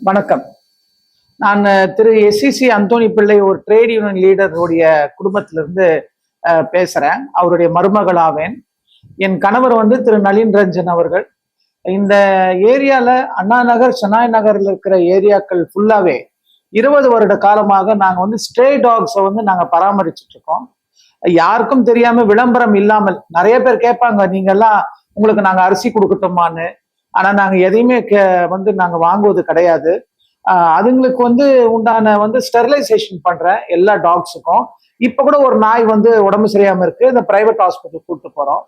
வணக்கம். நான் திரு எஸ்சிசி அந்தோணி பிள்ளை ஒரு ட்ரேட் யூனியன் லீடருடைய குடும்பத்திலிருந்து பேசுகிறேன் பேசுறேன். அவருடைய மருமகளாவேன் என் கணவர் வந்து திரு நளின் ரஞ்சன் அவர்கள். இந்த ஏரியால அண்ணா நகர் சென்னாய் நகரில் இருக்கிற ஏரியாக்கள் ஃபுல்லாவே இருபது வருட காலமாக நாங்கள் வந்து ஸ்ட்ரே டாக்ஸை வந்து நாங்கள் பராமரிச்சுட்டு இருக்கோம். யாருக்கும் தெரியாம விளம்பரம் இல்லாமல் நிறைய பேர் கேட்பாங்க நீங்க எல்லாம் உங்களுக்கு நாங்கள் அரிசி கொடுக்கட்டுமான்னு? ஆனால் நாங்கள் எதையுமே கே- வந்து நாங்கள் வாங்குவது கிடையாது. அதுங்களுக்கு வந்து உண்டான வந்து ஸ்டெர்லைசேஷன் பண்ணுறேன் எல்லா டாக்ஸுக்கும் இப்போ கூட ஒரு நாய் வந்து உடம்பு சரியாமல் இருக்குது இந்த ப்ரைவேட் ஹாஸ்பிட்டல் கூட்டு போகிறோம்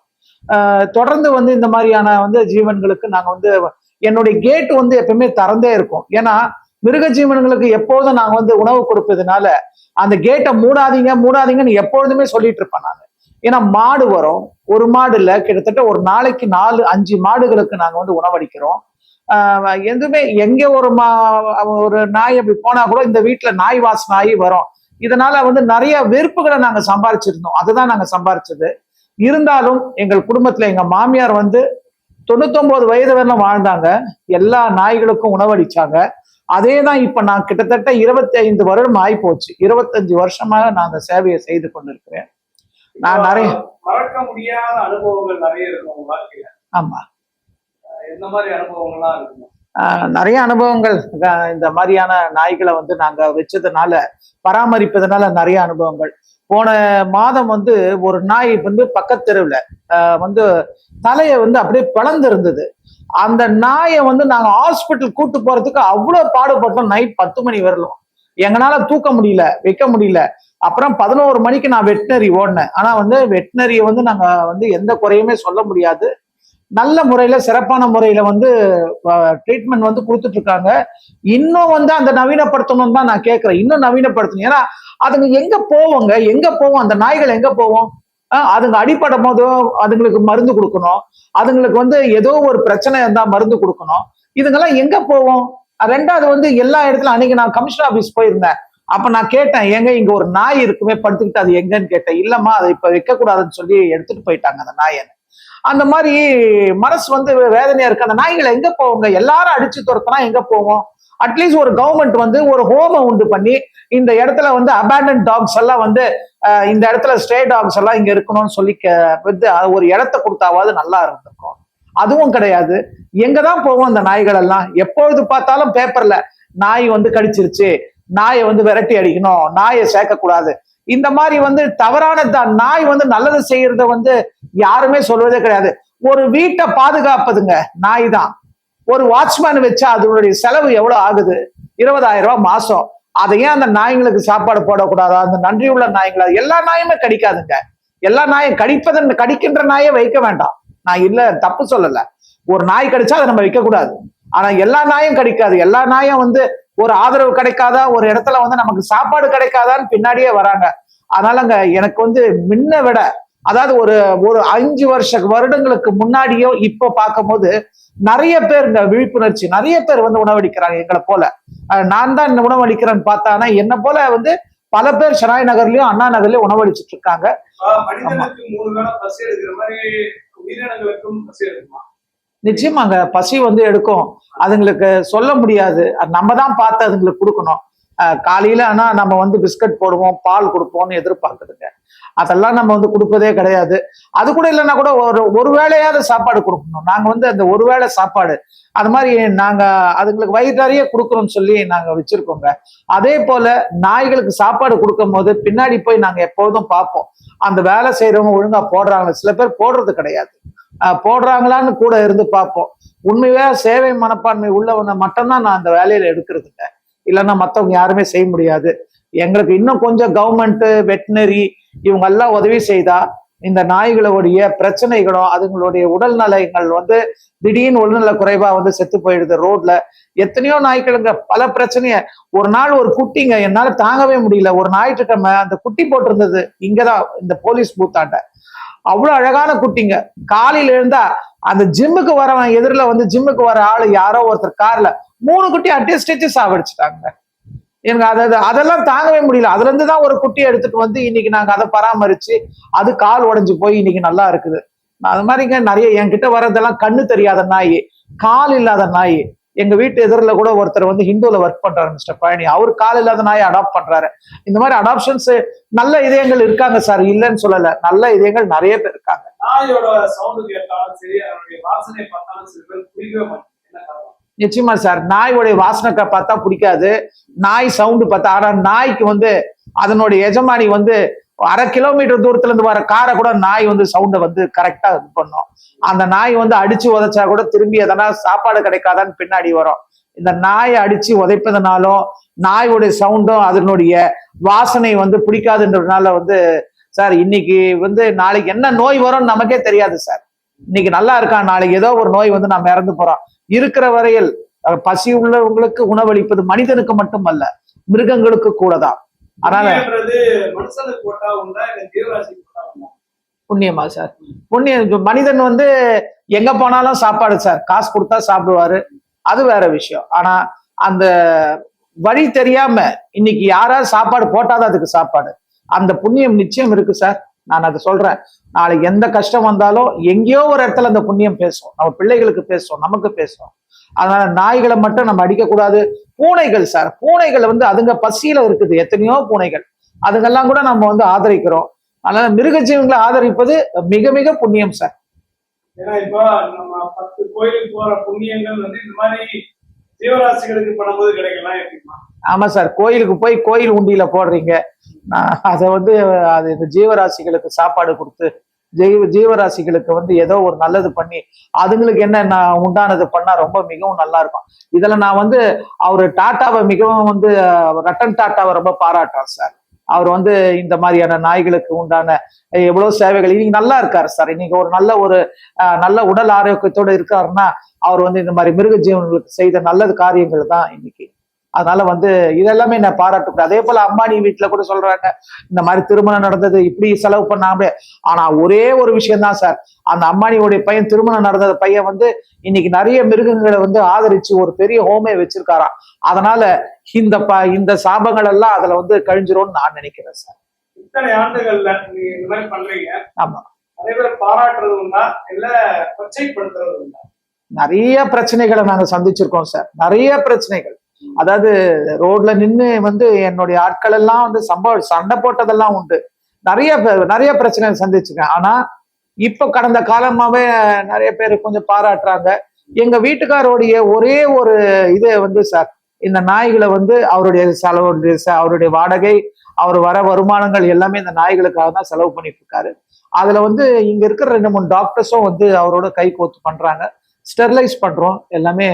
தொடர்ந்து வந்து இந்த மாதிரியான வந்து ஜீவன்களுக்கு நாங்கள் வந்து என்னுடைய கேட் வந்து எப்பவுமே திறந்தே இருக்கும். ஏன்னா மிருக ஜீவன்களுக்கு எப்போதும் நாங்கள் வந்து உணவு கொடுப்பதுனால அந்த கேட்டை மூடாதீங்க மூடாதீங்கன்னு எப்பொழுதுமே சொல்லிட்டு இருப்பேன் நான். ஏன்னா மாடு வரும். ஒரு மாடு கிட்டத்தட்ட ஒரு நாளைக்கு நாலு அஞ்சு மாடுகளுக்கு நாங்கள் வந்து உணவளிக்கிறோம். எதுவுமே எங்க ஒரு மா ஒரு நாய் அப்படி போனா கூட இந்த வீட்டுல நாய் வாஸ் நாய் வரும். இதனால வந்து நிறைய வெறுப்புகளை நாங்க சம்பாரிச்சிருந்தோம். அதுதான் நாங்க சம்பாரிச்சது. இருந்தாலும் எங்கள் குடும்பத்துல எங்க மாமியார் வந்து தொண்ணூத்தொன்பது வயது வரலாம் வாழ்ந்தாங்க. எல்லா நாய்களுக்கும் உணவளிச்சாங்க. அதே தான் இப்ப நான் கிட்டத்தட்ட இருபத்தி ஐந்து வருடம் ஆகி போச்சு இருபத்தஞ்சு வருஷமாக நான் அந்த சேவையை செய்து கொண்டிருக்கிறேன். நான் நிறைய மறக்க முடியாத அனுபவங்கள் நிறைய இருக்கும் உங்க வாழ்க்கையில. ஆமா. எந்த மாதிரி அனுபவங்கள்லாம் இருக்குமா? நிறைய அனுபவங்கள். இந்த மாதிரியான நாய்களை வந்து நாங்க வச்சதுனால பராமரிப்பதனால நிறைய அனுபவங்கள். போன மாதம் வந்து ஒரு நாய் வந்து பக்கத்தெருவுல ஆஹ் வந்து தலையை வந்து அப்படியே பிளந்து இருந்தது அந்த நாயை வந்து நாங்க ஹாஸ்பிட்டல் கூட்டு போறதுக்கு அவ்வளவு பாடுபட்டோம். நைட் பத்து மணி வரலும். எங்களால தூக்க முடியல வைக்க முடியல. அப்புறம் பதினோரு மணிக்கு நான் வெட்டினரி ஓடினேன். ஆனால் வந்து வெட்டினரியை வந்து நாங்கள் வந்து எந்த குறையுமே சொல்ல முடியாது. நல்ல முறையில் சிறப்பான முறையில் வந்து ட்ரீட்மெண்ட் வந்து கொடுத்துட்ருக்காங்க. இன்னும் வந்து அந்த நவீனப்படுத்தணும்னு தான் நான் கேட்குறேன் இன்னும் நவீனப்படுத்தணும். ஏன்னா அதுங்க எங்கே போவோங்க? எங்கே போவோம்? அந்த நாய்கள் எங்கே போவோம்? அதுங்க அடிப்படும் போதோ அதுங்களுக்கு மருந்து கொடுக்கணும். அதுங்களுக்கு வந்து ஏதோ ஒரு பிரச்சனை இருந்தால் மருந்து கொடுக்கணும். இதுங்கெல்லாம் எங்கே போவோம்? ரெண்டாவது வந்து எல்லா இடத்துல அன்னைக்கு நான் கமிஷனர் ஆஃபீஸ் போயிருந்தேன். அப்ப நான் கேட்டேன் எங்க இங்க ஒரு நாய் இருக்குமே படுத்துக்கிட்டு அது எங்கன்னு கேட்டேன். இல்லம்மா அதை இப்ப வைக்க கூடாதுன்னு சொல்லி எடுத்துட்டு போயிட்டாங்க அந்த நாயை. அந்த மாதிரி மனசு வந்து வேதனையா இருக்கு. அந்த நாய்களை எங்க போவோங்க எல்லாரும் அடிச்சு துரத்தினா எங்க போவோம்? அட்லீஸ்ட் ஒரு கவர்மெண்ட் வந்து ஒரு ஹோமை உண்டு பண்ணி இந்த இடத்துல வந்து அபேண்டன் டாக்ஸ் எல்லாம் வந்து இந்த இடத்துல ஸ்டே டாக்ஸ் எல்லாம் இங்க இருக்கணும்னு சொல்லி கே- வந்து ஒரு இடத்த கொடுத்தாவது நல்லா இருந்திருக்கும். அதுவும் கிடையாது. எங்க தான் போவோம் அந்த நாய்கள் எல்லாம்? எப்பொழுது பார்த்தாலும் பேப்பர்ல நாய் வந்து கடிச்சிருச்சு நாயை வந்து விரட்டி அடிக்கணும் நாயை சேர்க்கக்கூடாது. இந்த மாதிரி வந்து தவறான நாய் வந்து நல்லது செய்யறத வந்து யாருமே சொல்வதே கிடையாது. ஒரு வீட்டை பாதுகாப்பதுங்க நாய் தான். ஒரு வாட்ச்மேன் வச்சா அதனுடைய செலவு எவ்வளவு ஆகுது? இருபதாயிரம் ரூபாய் மாசம். அதை ஏன் அந்த நாய்ங்களுக்கு சாப்பாடு போடக்கூடாதா? அந்த நன்றி உள்ள நாய்ங்களா? எல்லா நாயுமே கடிக்காதுங்க. எல்லா நாயும் கடிப்பதன் கடிக்கின்ற நாயை வைக்க வேண்டாம். நான் இல்ல தப்பு சொல்லல. ஒரு நாய் கடிச்சா அதை நம்ம வைக்க கூடாது ஆனா எல்லா நாயும் கடிக்காது. எல்லா நாயும் வந்து ஒரு ஆதரவு கிடைக்காதா? ஒரு இடத்துல வந்து நமக்கு சாப்பாடு கிடைக்காதான்னு பின்னாடியே வராங்க. அதனாலங்க எனக்கு வந்து முன்ன விட அதாவது ஒரு ஒரு அஞ்சு வருஷ வருடங்களுக்கு முன்னாடியோ இப்போ பார்க்கும்போது நிறைய பேர் இந்த விழிப்புணர்ச்சி நிறைய பேர் வந்து உணவளிக்கிறாங்க எங்களை போல. நான் தான் இந்த உணவளிக்கிறேன்னு பார்த்தானா என்ன போல வந்து பல பேர் ஷனாய் நகர்லயும் அண்ணா நகர்லயும் உணவளிச்சிட்டு இருக்காங்க. நிச்சயமாங்க பசி வந்து எடுக்கும். அதுங்களுக்கு சொல்ல முடியாது. அது நம்ம தான் பார்த்து அதுங்களுக்கு கொடுக்கணும். காலையில ஆனா நம்ம வந்து பிஸ்கட் போடுவோம் பால் கொடுப்போம்னு எதிர்பார்க்குதுங்க. அதெல்லாம் நம்ம வந்து கொடுப்பதே கிடையாது. அது கூட இல்லைன்னா கூட ஒரு ஒரு வேளையாவது சாப்பாடு கொடுக்கணும். நாங்க வந்து அந்த ஒரு வேளை சாப்பாடு அது மாதிரி நாங்க அதுங்களுக்கு வயிற்றாரிய கொடுக்குறோம்னு சொல்லி நாங்க வச்சிருக்கோங்க. அதே போல நாய்களுக்கு சாப்பாடு கொடுக்கும் போது பின்னாடி போய் நாங்க எப்போதும் பார்ப்போம். அந்த வேலை செய்யறவங்க ஒழுங்கா போடுறாங்க. சில பேர் போடுறது கிடையாது. போடுறாங்களான்னு கூட இருந்து பார்ப்போம். உண்மையாக சேவை மனப்பான்மை உள்ளவனை மட்டும்தான் நான் அந்த வேலையில எடுக்கிறதுங்க இல்லைன்னா மற்றவங்க யாருமே செய்ய முடியாது. எங்களுக்கு இன்னும் கொஞ்சம் கவர்மெண்ட்டு வெட்டினரி இவங்க எல்லாம் உதவி செய்தா இந்த நாய்களுடைய பிரச்சனைகளும் அதுங்களுடைய உடல்நலங்கள் வந்து திடீர்னு உடல்நல குறைவா வந்து செத்து போயிடுது ரோட்ல. எத்தனையோ நாய்களுங்க பல பிரச்சனைய ஒரு நாள் ஒரு குட்டிங்க என்னால தாங்கவே முடியல. ஒரு ஞாயிற்றுக்கிழமை அந்த குட்டி போட்டிருந்தது. இங்கதான் இந்த போலீஸ் பூத்தாண்ட அவ்வளோ அழகான குட்டிங்க. காலையில இருந்தா அந்த ஜிம்முக்கு வரவன் எதிரில் வந்து ஜிம்முக்கு வர ஆள் யாரோ ஒருத்தர் கார்ல மூணு குட்டி அட்டே ஸ்டிச்சு சாவடிச்சிட்டாங்க. எனக்கு அதை அதெல்லாம் தாங்கவே முடியல. அதுல இருந்து தான் ஒரு குட்டி எடுத்துட்டு வந்து இன்னைக்கு நாங்க அதை பராமரிச்சு அது கால் உடஞ்சி போய் இன்னைக்கு நல்லா இருக்குது. அது மாதிரிங்க நிறைய என்கிட்ட வர்றதெல்லாம் கண்ணு தெரியாத நாய் கால் இல்லாத நாய் எங்க வீட்டு எதிரில் கூட ஒருத்தர் வந்து ஹிந்துல ஒர்க் பண்றாரு மிஸ்டர் பழனி. அவர் கால் இல்லாத நாயை அடாப்ட் பண்றாரு. இந்த மாதிரி அடாப்ஷன்ஸ் நல்ல இதயங்கள் இருக்காங்க சார் இல்லைன்னு சொல்லல. நல்ல இதயங்கள் நிறைய பேர் இருக்காங்க. நிச்சயமா சார் நாயோடைய வாசனைக்கா பார்த்தா பிடிக்காது. நாய் சவுண்டு பார்த்தா ஆனா நாய்க்கு வந்து அதனுடைய எஜமானி வந்து அரை கிலோமீட்டர் தூரத்துல இருந்து வர காரை கூட நாய் வந்து சவுண்டை வந்து கரெக்டா இது பண்ணும். அந்த நாய் வந்து அடிச்சு உதைச்சா கூட திரும்பி எதனா சாப்பாடு கிடைக்காதான்னு பின்னாடி வரும். இந்த நாயை அடிச்சு உதைப்பதனாலும் நாயோடைய சவுண்டும் அதனுடைய வாசனை வந்து பிடிக்காதுன்றதுனால வந்து சார் இன்னைக்கு வந்து நாளைக்கு என்ன நோய் வரும்னு நமக்கே தெரியாது சார் இன்னைக்கு நல்லா இருக்கான் நாளைக்கு ஏதோ ஒரு நோய் வந்து நம்ம இறந்து போறோம். இருக்கிற வரையில் பசி உள்ளவங்களுக்கு உணவளிப்பது மனிதனுக்கு மட்டுமல்ல மிருகங்களுக்கு கூட தான் அதனால புண்ணியமா சார். புண்ணியம் மனிதன் வந்து எங்க போனாலும் சாப்பாடு சார். காசு கொடுத்தா சாப்பிடுவாரு. அது வேற விஷயம். ஆனா அந்த வழி தெரியாம இன்னைக்கு யாராவது சாப்பாடு போட்டாதான் அதுக்கு சாப்பாடு. அந்த புண்ணியம் நிச்சயம் இருக்கு சார். நான் அதை சொல்றேன். நாளைக்கு எந்த கஷ்டம் வந்தாலும் எங்கேயோ ஒரு இடத்துல அந்த புண்ணியம் பேசும். நம்ம பிள்ளைகளுக்கு பேசும் நமக்கு பேசும். அதனால நாய்களை மட்டும் நம்ம அடிக்கக்கூடாது. பூனைகள் சார். பூனைகள் வந்து அதுங்க பசியில இருக்குது. எத்தனையோ பூனைகள். அதுங்கெல்லாம் கூட நம்ம வந்து ஆதரிக்கிறோம். அதனால மிருக ஜீவங்களை ஆதரிப்பது மிக மிக புண்ணியம் சார். ஏன்னா இப்போ நம்ம பத்து கோயிலுக்கு போற புண்ணியங்கள் வந்து இந்த மாதிரி ஜீவராசிகளுக்கு பண்ணும்போது கிடைக்கலாம் எப்படிமா ஆமா சார். கோயிலுக்கு போய் கோயில் உண்டியில போடுறீங்க. அதை வந்து அது இந்த ஜீவராசிகளுக்கு சாப்பாடு கொடுத்து ஜீவ ஜீவராசிகளுக்கு வந்து ஏதோ ஒரு நல்லது பண்ணி அதுங்களுக்கு என்ன நான் உண்டானது பண்ணா ரொம்ப மிகவும் நல்லா இருக்கும் இதுல நான் வந்து அவர் டாட்டாவை மிகவும் வந்து ரட்டன் டாட்டாவை ரொம்ப பாராட்டுறேன் சார். அவர் வந்து இந்த மாதிரியான நாய்களுக்கு உண்டான எவ்வளோ எவ்வளவு சேவைகள் இன்னைக்கு நல்லா இருக்காரு சார். இன்னைக்கு ஒரு நல்ல ஒரு நல்ல உடல் ஆரோக்கியத்தோட இருக்காருன்னா அவர் வந்து இந்த மாதிரி மிருக ஜீவன்களுக்கு செய்த நல்லது காரியங்கள் தான் இன்னைக்கு. அதனால வந்து இதெல்லாமே நான் பாராட்டு அதே போல அம்பானி வீட்டுல கூட சொல்றாங்க இந்த மாதிரி திருமணம் நடந்தது இப்படி செலவு பண்ணாம ஆனா ஒரே ஒரு விஷயம் தான் சார். அந்த அம்பானியோடைய பையன் திருமணம் நடந்த பையன் வந்து இன்னைக்கு நிறைய மிருகங்களை வந்து ஆதரிச்சு ஒரு பெரிய ஹோமே வச்சிருக்காராம். அதனால இந்த ப இந்த சாபங்கள் எல்லாம் அதுல வந்து கழிஞ்சிரும்னு நான் நினைக்கிறேன் சார். இத்தனை ஆண்டுகள்ல இந்த மாதிரி பண்றீங்க. ஆமா. நிறைய பேர் பாராட்டுறது உண்டா? இல்ல கொச்சைப்படுத்துறது உண்டா? நிறைய பிரச்சனைகளை நாங்க சந்திச்சிருக்கோம் சார். நிறைய பிரச்சனைகள். அதாவது ரோட்ல நின்னு வந்து என்னுடைய ஆட்கள் எல்லாம் வந்து சம்பவ சண்டை போட்டதெல்லாம் உண்டு. நிறைய நிறைய பிரச்சனைகள் சந்திச்சுக்கேன் ஆனா இப்ப கடந்த காலமாவே நிறைய பேர் கொஞ்சம் பாராட்டுறாங்க. எங்க வீட்டுக்காரோடைய ஒரே ஒரு இது வந்து சார் இந்த நாய்களை வந்து அவருடைய செலவு அவருடைய வாடகை அவர் வர வருமானங்கள் எல்லாமே இந்த நாய்களுக்காக தான் செலவு பண்ணிட்டு இருக்காரு அதுல வந்து இங்க இருக்கிற ரெண்டு மூணு டாக்டர்ஸும் வந்து அவரோட கை கோத்து பண்றாங்க. ஸ்டெர்லைஸ் பண்றோம். எல்லாமே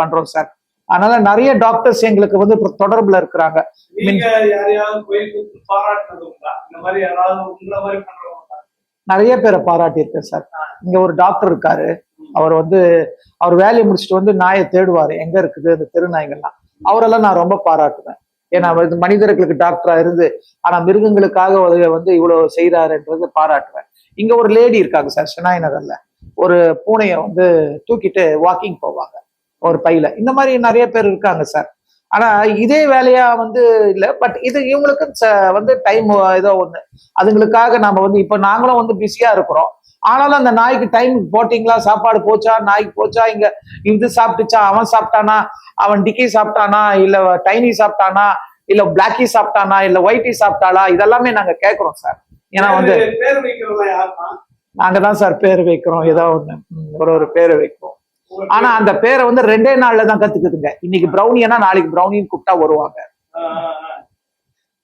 பண்றோம் சார். அதனால நிறைய டாக்டர்ஸ் எங்களுக்கு வந்து தொடர்புல இருக்கிறாங்க? நிறைய பேரை பாராட்டியிருக்கேன் சார். இங்க ஒரு டாக்டர் இருக்காரு. அவர் வந்து அவர் வேலையை முடிச்சுட்டு வந்து நாயை தேடுவாரு. எங்க இருக்குது? அந்த தெரு நாய்கள்லாம் அவரெல்லாம் நான் ரொம்ப பாராட்டுவேன். ஏன்னா மனிதர்களுக்கு டாக்டரா இருந்து ஆனா மிருகங்களுக்காக வந்து இவ்வளவு செய்யறாருன்றது பாராட்டுவேன். இங்க ஒரு லேடி இருக்காங்க சார் ஷெனாய் நகர்ல. ஒரு பூனையை வந்து தூக்கிட்டு வாக்கிங் போவாங்க. ஒரு பையில. இந்த மாதிரி நிறைய பேர் இருக்காங்க சார் ஆனா இதே வேலையா வந்து இல்ல பட் இது இவங்களுக்கு வந்து டைம் ஏதோ ஒண்ணு. அதுங்களுக்காக நாம வந்து இப்ப நாங்களும் வந்து பிஸியா இருக்கிறோம். ஆனாலும் அந்த நாய்க்கு டைம் போட்டிங்களா? சாப்பாடு போச்சா? நாய்க்கு போச்சா? இங்க இது சாப்பிட்டுச்சா? அவன் சாப்பிட்டானா? அவன் டிக்கி சாப்பிட்டானா? இல்ல டைனி சாப்பிட்டானா? இல்ல பிளாக்கி சாப்பிட்டானா? இல்ல ஒயிட்டி சாப்பிட்டாளா? இதெல்லாமே நாங்க கேட்கிறோம் சார் ஏன்னா வந்து நாங்க தான் சார் பேர் வைக்கிறோம். ஏதோ ஒண்ணு. ஒரு ஒரு பேரை வைக்கிறோம் ஆனா அந்த பேரை வந்து ரெண்டே நாள்ல தான் கத்துக்குதுங்க. இன்னைக்கு பிரௌனியனா நாளைக்கு பிரௌனின்னு கூப்பிட்டா வருவாங்க.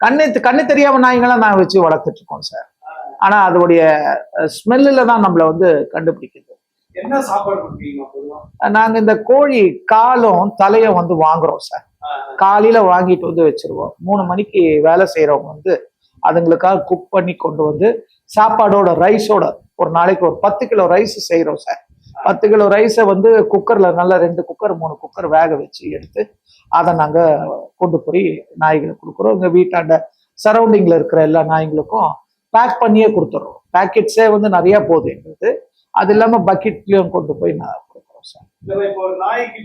கண்ணு கண்ணு தெரியாம நாய்ங்களாம் நான் வச்சு வளர்த்துட்டு இருக்கோம் சார். ஆனா அதோடைய ஸ்மெல்லுல தான் நம்மள வந்து கண்டுபிடிக்குது என்ன சாப்பாடு நாங்க இந்த கோழி காலும் தலையும் வந்து வாங்குறோம் சார். காலையில வாங்கிட்டு வந்து வச்சிருவோம். மூணு மணிக்கு வேலை செய்யறவங்க வந்து அதுங்களுக்காக குக் பண்ணி கொண்டு வந்து சாப்பாடோட ரைஸோட ஒரு நாளைக்கு ஒரு பத்து கிலோ ரைஸ் செய்யறோம் சார். பத்து கிலோ ரைஸை வந்து குக்கர்ல நல்லா ரெண்டு குக்கர் மூணு குக்கர் வேக வச்சு எடுத்து அதை நாங்க கொண்டு போய் நாய்களுக்கு கொடுக்குறோம். எங்க வீட்டாண்ட சரௌண்டிங்ல இருக்கிற எல்லா நாய்களுக்கும் பேக் பண்ணியே கொடுத்துட்றோம் பேக்கெட்ஸே வந்து நிறைய போகுது எங்களுக்கு. அது இல்லாம பக்கெட்லயும் கொண்டு போய் நான் கொடுக்குறோம் சார் நாய்க்கு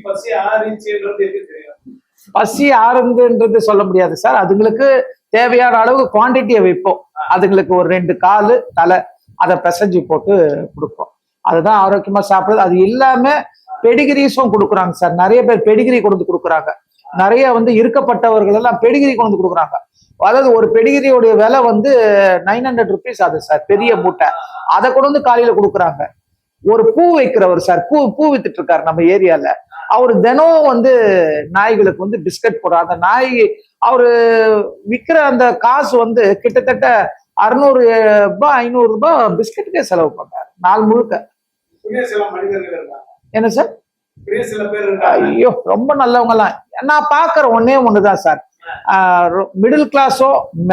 பசி ஆறுதுன்றது சொல்ல முடியாது சார் அதுங்களுக்கு தேவையான அளவு குவாண்டிட்டியை வைப்போம். அதுங்களுக்கு ஒரு ரெண்டு காலு தலை அதை பிசைஞ்சு போட்டு கொடுப்போம். அதுதான் ஆரோக்கியமா சாப்பிடுறது. அது இல்லாம பெடிகிரிஸும் கொடுக்குறாங்க சார். நிறைய பேர் பெடிகிரி கொண்டு வந்து கொடுக்குறாங்க. நிறைய வந்து இருக்கப்பட்டவர்கள் எல்லாம் பெடிகிரி கொண்டு வந்து கொடுக்குறாங்க. அதாவது ஒரு பெடிகிரியோடைய விலை வந்து நைன் ஹண்ட்ரட் ருபீஸ் அது சார் பெரிய மூட்டை. அதை கொண்டு வந்து காலையில கொடுக்குறாங்க. ஒரு பூ வைக்கிறவர் சார் பூ பூ வித்துட்டு இருக்காரு நம்ம ஏரியால. அவர் தினம் வந்து நாய்களுக்கு வந்து பிஸ்கட் போடுற அந்த நாய் அவரு விற்கிற அந்த காசு வந்து கிட்டத்தட்ட அறுநூறு ரூபாய் ஐநூறு ரூபாய் பிஸ்கட்டுக்கே செலவு பண்றாரு. நாள் முழுக்க. என்ன சார்? ஐயோ ரொம்ப நல்லவங்கலாம். நான் பாக்குற ஒன்னே ஒண்ணுதான் சார். மிடில் கிளாஸோ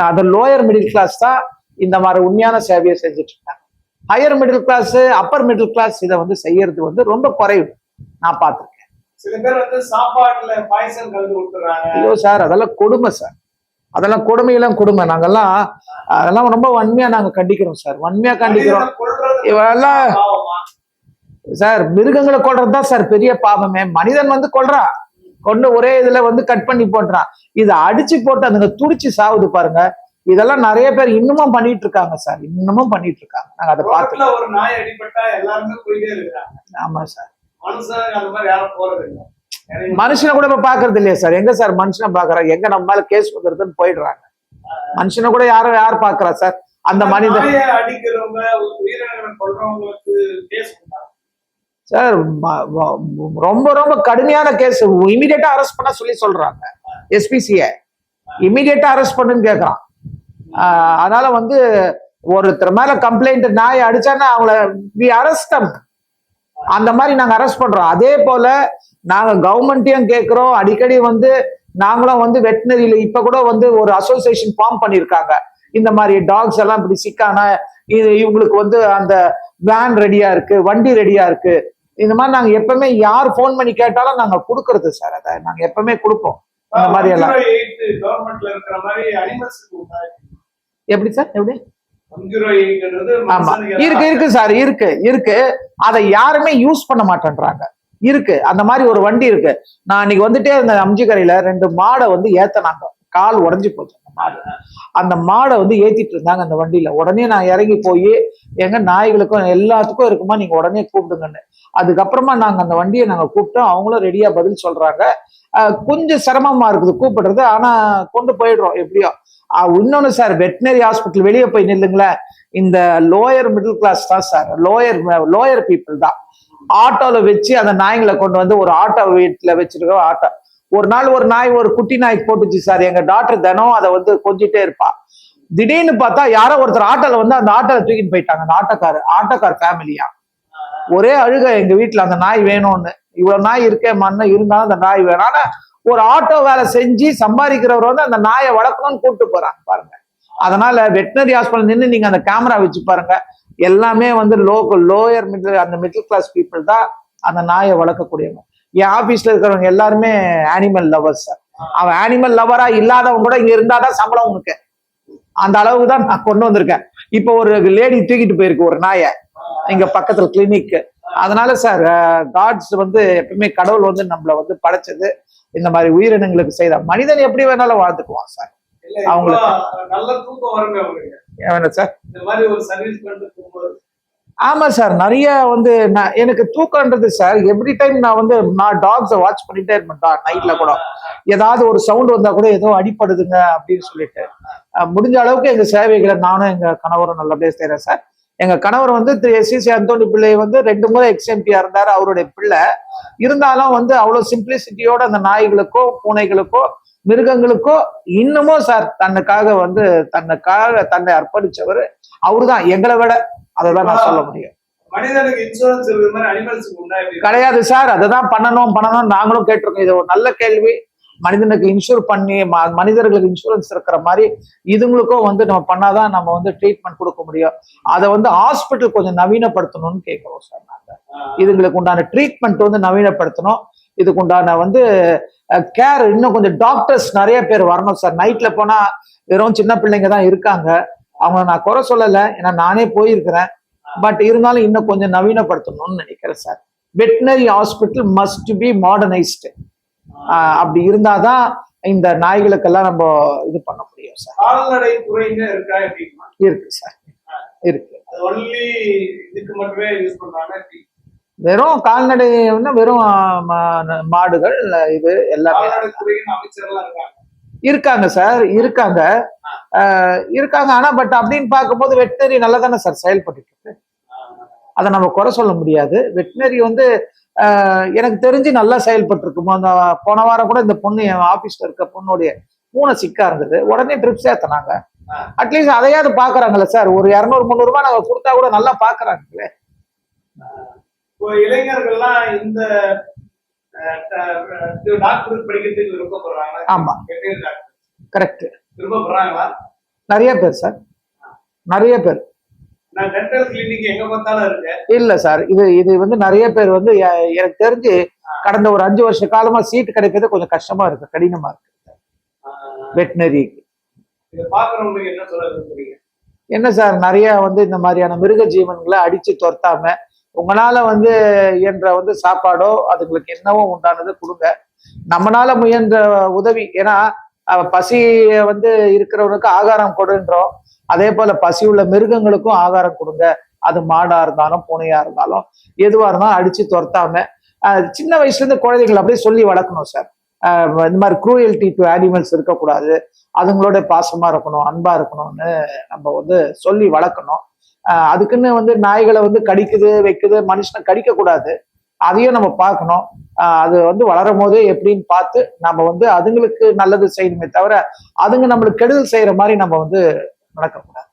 அது லோயர் மிடில் கிளாஸ் தான் இந்த மாதிரி உண்மையான சேவையை செஞ்சுட்டு இருக்காங்க higher middle class upper middle class இதை வந்து செய்யறது வந்து ரொம்ப குறைவு. நான் பார்த்திருக்கேன். சில பேர் வந்து சாப்பாட்டுல பாய்சன் கலந்து கொடுத்துறாங்க ஐயோ சார் அதெல்லாம் கொடுமை சார். அதெல்லாம் கொடுமையெல்லாம் கொடுமை. நாங்கெல்லாம் அதெல்லாம் ரொம்ப வன்மையா நாங்க கண்டிக்கிறோம் சார். வன்மையா கண்டிக்கிறோம். இவெல்லாம்? சார் மிருகங்களை கொல்றது தான் சார் பெரிய பாவமே? மனிதன் வந்து கொல்றான் கொண்டு ஒரே இதுல வந்து கட் பண்ணி போட்டுறான் இதை அடிச்சு போட்டு அதுங்க துடிச்சு சாவுது பாருங்க. இதெல்லாம் நிறைய பேர் இன்னமும் பண்ணிட்டு இருக்காங்க சார். இன்னமும் பண்ணிட்டு இருக்காங்க. நாங்க அதை பார்த்து ஒரு நாய் அடிபட்டா எல்லாருமே போயிட்டே இருக்காங்க ஆமா சார். மனுஷனுக்கு அந்த மாதிரி யாரும் போறது இல்லை. எனக்கு மனுஷனை கூட இப்ப பாக்குறது இல்லையா சார்? எங்க சார் மனுஷனை பாக்குறாங்க எங்க நம்ம மேல கேஸ் வந்துருதுன்னு போயிடுறாங்க. மனுஷனை கூட யாரும் யார் பாக்குறா சார்? அந்த மனித நாயை அடிக்கிறவங்க உயிரினங்களை கொல்றவங்களுக்கு கேஸ் சார் ரொம்ப ரொம்ப கடுமையான கேஸ் இமீடியட்டா அரெஸ்ட் பண்ண சொல்லி சொல்றாங்க. எஸ்பிசிய இமீடியட்டா அரெஸ்ட் பண்ணுன்னு கேட்கறான் அதனால வந்து ஒருத்தர் மேல கம்ப்ளைண்ட் நாய் அடிச்சான்னா அவங்கள வி அரெஸ்ட் அந்த மாதிரி நாங்க அரெஸ்ட் பண்றோம். அதே போல நாங்க கவர்மெண்ட்டையும் கேட்கிறோம் அடிக்கடி வந்து நாங்களும் வந்து வெட்டினரியில இப்ப கூட வந்து ஒரு அசோசியேஷன் ஃபார்ம் பண்ணியிருக்காங்க இந்த மாதிரி டாக்ஸ் எல்லாம் இப்படி சிக்கான இது இவங்களுக்கு வந்து அந்த வேன் ரெடியா இருக்கு வண்டி ரெடியா இருக்கு. இந்த மாதிரி நாங்க எப்பவுமே யார் ஃபோன் பண்ணி கேட்டாலும் நாங்க கொடுக்கறது சார் அதை நாங்க எப்பவுமே கொடுப்போம். அந்த மாதிரி எல்லாம். எப்படி சார் எப்படி? ஆமா. இருக்கு இருக்கு சார் இருக்கு இருக்கு. அதை யாருமே யூஸ் பண்ண மாட்டேன்றாங்க. இருக்கு. அந்த மாதிரி ஒரு வண்டி இருக்கு. நான் அன்னைக்கு வந்துட்டே இருந்த அம்ஜிக்கரையில ரெண்டு மாடை வந்து ஏத்தனாங்க. கால் உடஞ்சி போச்சு அந்த மாடு. அந்த மாடை வந்து ஏத்திட்டு இருந்தாங்க அந்த வண்டியில. உடனே நான் இறங்கி போய் எங்க நாய்களுக்கும் எல்லாத்துக்கும் இருக்குமா நீங்க உடனே கூப்பிடுங்கன்னு. அதுக்கப்புறமா நாங்க அந்த வண்டியை நாங்க கூப்பிட்டோம். அவங்களும் ரெடியா பதில் சொல்றாங்க. கொஞ்சம் சிரமமா இருக்குது கூப்பிடுறது. ஆனா கொண்டு போயிடுறோம் எப்படியோ. இன்னொன்னு சார் வெட்டினரி ஹாஸ்பிட்டல் வெளியே போய் நில்லுங்களேன். இந்த லோயர் மிடில் கிளாஸ் தான் சார் லோயர் லோயர் பீப்புள் தான். ஆட்டோல வச்சு அந்த நாய்களை கொண்டு வந்து ஒரு ஆட்டோ வீட்டுல வச்சிருக்க ஆட்டோ. ஒரு நாள் ஒரு நாய் ஒரு குட்டி நாய் போட்டுச்சு சார். எங்க டாக்டர் தினம் அதை வந்து கொஞ்சிட்டே இருப்பா. திடீர்னு பார்த்தா யாரோ ஒருத்தர் ஆட்டோல வந்து அந்த ஆட்டோல தூக்கிட்டு போயிட்டாங்க. அந்த ஆட்டோக்கார் ஆட்டோக்கார் ஃபேமிலியா ஒரே அழுக எங்க வீட்டுல அந்த நாய் வேணும்னு. இவ்வளவு நாய் இருக்கே மண்ணு இருந்தாலும் அந்த நாய் வேணும். ஆனா ஒரு ஆட்டோ வேலை செஞ்சு சம்பாதிக்கிறவர் வந்து அந்த நாயை வளர்க்கணும்னு கூப்பிட்டு போறாங்க பாருங்க. அதனால வெட்டினரி ஹாஸ்பிட்டல் நின்று நீங்க அந்த கேமரா வச்சு பாருங்க. எல்லாமே வந்து லோக்கல் லோயர் மிடில் அந்த மிடில் கிளாஸ் பீப்புள் தான் அந்த நாயை வளர்க்கக்கூடியவங்க. என் ஆபீஸ்ல இருக்கிறவங்க எல்லாருமே அனிமல் லவர்ஸ் சார் அவன் அனிமல் லவரா இல்லாதவங்க கூட இங்க இருந்தாதான் சம்பளம் உனக்கு. அந்த அளவுக்கு தான் நான் கொண்டு வந்திருக்கேன். இப்போ ஒரு லேடி தூக்கிட்டு போயிருக்கு ஒரு நாயை. இங்க பக்கத்துல கிளினிக் அதனால சார் காட்ஸ் வந்து எப்பவுமே கடவுள் வந்து நம்மள வந்து படைச்சது. இந்த மாதிரி உயிரினங்களுக்கு செய்த மனிதன் எப்படி வேணாலும் வாழ்ந்துக்குவான் சார் அவங்களுக்கு. நல்ல தூக்கம் வருங்க சார் இந்த மாதிரி ஒரு சர்வீஸ் பண்ணிட்டு போகும்போது ஆமா சார் நிறைய வந்து நான் எனக்கு தூக்கம்ன்றது சார் எவ்ரி டைம் நான் வந்து நான் டாக்ஸை வாட்ச் பண்ணிட்டே இருப்பேன் நைட்ல கூட. ஏதாவது ஒரு சவுண்ட் வந்தா கூட ஏதோ அடிப்படுதுங்க அப்படின்னு சொல்லிட்டு. முடிஞ்ச அளவுக்கு எங்க சேவைகளை நானும் எங்க கணவரும் நல்லபடியா செய்யறேன் சார். எங்க கணவர் வந்து திரு எஸ் சி அந்தோணி பிள்ளை வந்து ரெண்டு முறை எக்ஸ்எம்பியா இருந்தாரு அவருடைய பிள்ளை. இருந்தாலும் வந்து அவ்வளவு சிம்பிளிசிட்டியோட அந்த நாய்களுக்கோ பூனைகளுக்கோ மிருகங்களுக்கோ இன்னமும் சார் தன்னுக்காக வந்து தன்னுக்காக தன்னை அர்ப்பணிச்சவர் அவருதான். எங்களை விட அதை தான் நான் சொல்ல முடியும் கிடையாது சார் அதை தான் பண்ணணும் பண்ணணும் நாங்களும் கேட்டிருக்கோம். இது ஒரு நல்ல கேள்வி. மனிதனுக்கு இன்சூர் பண்ணி மனிதர்களுக்கு இன்சூரன்ஸ் இருக்கிற மாதிரி இதுங்களுக்கும் வந்து நம்ம பண்ணாதான் நம்ம வந்து ட்ரீட்மெண்ட் கொடுக்க முடியும். அதை வந்து ஹாஸ்பிட்டல் கொஞ்சம் நவீனப்படுத்தணும்னு கேட்கிறோம் சார் நாங்க. இதுங்களுக்கு உண்டான ட்ரீட்மெண்ட் வந்து நவீனப்படுத்தணும். இதுக்கு உண்டான வந்து கேர் இன்னும் கொஞ்சம் டாக்டர்ஸ் நிறைய பேர் வரணும் சார். நைட்ல போனா வெறும் சின்ன பிள்ளைங்க தான் இருக்காங்க. அவங்க நான் குறை சொல்லலை ஏன்னா நானே போயிருக்கிறேன். பட் இருந்தாலும் இன்னும் கொஞ்சம் நவீனப்படுத்தணும்னு நினைக்கிறேன் sir. Veterinary hospital must be modernised அப்படி இருந்தாதான் இந்த நாய்களுக்கெல்லாம் நம்ம இது பண்ண முடியும் சார். கால்நடை துறைங்க இருக்கா இருக்கு சார். இருக்கு? வெறும் கால்நடை வெறும் மாடுகள் இது எல்லாமே. இருக்காங்க சார் இருக்காங்க. இருக்காங்க. ஆனா பட் அப்படின்னு பார்க்கும்போது வெட்டினரி நல்லா தானே சார் செயல்பட்டு இருக்கு. அதை நம்ம குறை சொல்ல முடியாது. வெட்டினரி வந்து எனக்கு தெரிஞ்சு நல்லா செயல்பட்டு இருக்கும் அந்த போன வாரம் கூட இந்த பொண்ணு என் ஆபீஸ்ல இருக்க பொண்ணுடைய பூனை சிக்கா இருந்தது. உடனே ட்ரிப்ஸ் ஏத்தினாங்க ஆ. அட்லீஸ்ட் அதையாவது பாக்குறாங்கல்ல சார். ஒரு இரநூறு முந்நூறு ரூபாய் நாங்க கொடுத்தா கூட நல்லா பாக்குறாங்களே இளைஞர்கள்லாம் இந்த ஆமா. கரெக்ட் நிறைய பேர் சார். நிறைய பேர். இல்ல சார். இது இது வந்து நிறைய பேர் வந்து எனக்கு தெரிஞ்சு கடந்த ஒரு அஞ்சு வருஷ காலமா சீட் கிடைக்கிறது கொஞ்சம் கஷ்டமா இருக்கு கடினமா இருக்கு. வெட்டினரி என்ன சார் நிறைய வந்து இந்த மாதிரியான மிருக ஜீவன்களை அடிச்சு துரத்தாம உங்களால வந்து இயன்ற வந்து சாப்பாடோ அதுங்களுக்கு என்னவோ உண்டானது கொடுங்க. நம்மளால முயன்ற உதவி ஏன்னா பசி வந்து இருக்கிறவனுக்கு ஆகாரம் கொடுன்றோம். அதே போல பசி உள்ள மிருகங்களுக்கும் ஆகாரம் கொடுங்க. அது மாடா இருந்தாலும் பூனையா இருந்தாலும் எதுவா இருந்தாலும் அடிச்சு துரத்தாம சின்ன வயசுல இருந்து குழந்தைகள் அப்படியே சொல்லி வளர்க்கணும் சார். இந்த மாதிரி குரூயல்டி டு அனிமல்ஸ் இருக்கக்கூடாது. அதுங்களோட பாசமா இருக்கணும் அன்பா இருக்கணும்னு நம்ம வந்து சொல்லி வளர்க்கணும். அதுக்குன்னு வந்து நாய்களை வந்து கடிக்குது வைக்குது மனுஷனை கடிக்க கூடாது அதையும் நம்ம பார்க்கணும். அது வந்து வளரும் போது எப்படின்னு பார்த்து நம்ம வந்து அதுங்களுக்கு நல்லது செய்யணுமே தவிர அதுங்க நம்மளுக்கு கெடுதல் செய்யற மாதிரி நம்ம வந்து நடக்கக்கூடாது.